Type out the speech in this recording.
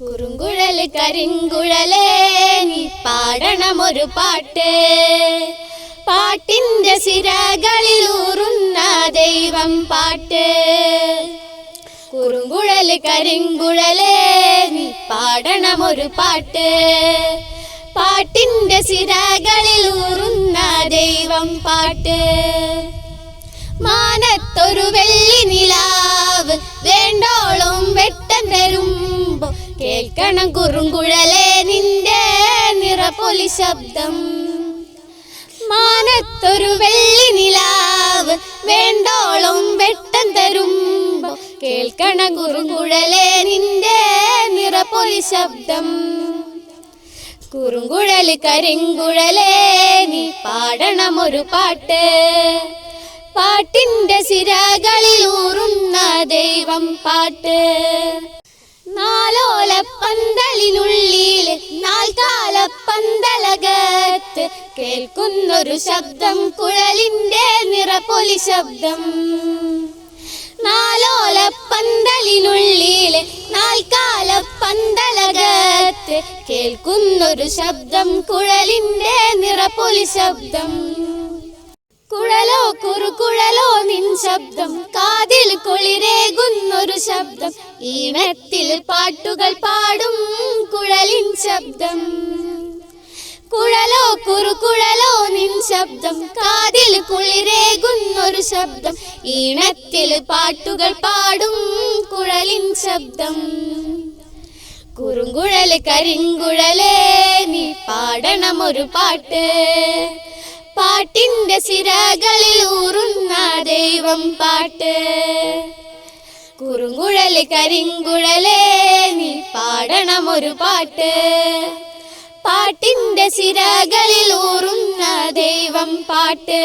കുറുങ്കുഴൽ കരിങ്കുഴലേ നീ പാടണമൊരു പാട്ട്. പാട്ടിന്റെ സിരകളിൽ ഊറുന്ന ദൈവം പാട്ട്. കുറുങ്കുഴൽ കരിങ്കുഴലേ നീ പാടണമൊരു പാട്ട്. പാട്ടിന്റെ സിരകളിൽ ഊറുന്ന ദൈവം പാട്ട്. നിറപ്പൊലി ശബ്ദം. മാനത്തൊരു വെള്ളി നിലാവ് വേണ്ടോളം വെട്ടം തരുമ്പോ കേൾക്കണം കുറുകുഴലേ നിന്റെ നിറപ്പൊലി ശബ്ദം. കുറുങ്കുഴൽ കരിങ്കുഴലേ നീ പാടണം ഒരു പാട്ട്. പാട്ടിന്റെ സിരകളിൽ ഊറുന്ന ദൈവം പാട്ട്. നാലോല പന്തലകത്ത് കേൾക്കുന്നൊരു ശബ്ദം കുഴലിന്റെ നിറപ്പൊലി ശബ്ദം. നാലോല പന്തലിനുള്ളിലെ നാൽക്കാല പന്തലകത്ത് കേൾക്കുന്നൊരു ശബ്ദം കുഴലിന്റെ നിറപ്പൊലി ശബ്ദം. കുഴലോ കുറുകുഴലോ നിൻ ശബ്ദം കാതിൽ കുളിരേകുന്നൊരു ശബ്ദം ഈണത്തിൽ പാട്ടുകൾ പാടും കുഴലിൻ ശബ്ദം. കുറുകുഴലോ നിൻ ശബ്ദം. കാതിൽ കുളിരേകുന്നൊരു ശബ്ദം. ഈണത്തിൽ പാട്ടുകൾ പാടും കുഴലിൻ ശബ്ദം. കുറുങ്കുഴൽ കരിങ്കുഴലേ നീ പാടണം ഒരു പാട്ട്. പാട്ടിന്റെ സിരകളിൽ ഊറുന്ന ദൈവം പാട്ട്. കുറുങ്കുഴൽ കരിങ്കുഴലേ നീ പാടണം ഒരു പാട്ട്. പാട്ടിന്റെ സിരകളിൽ ഊറുന്ന ദൈവം പാട്ട്.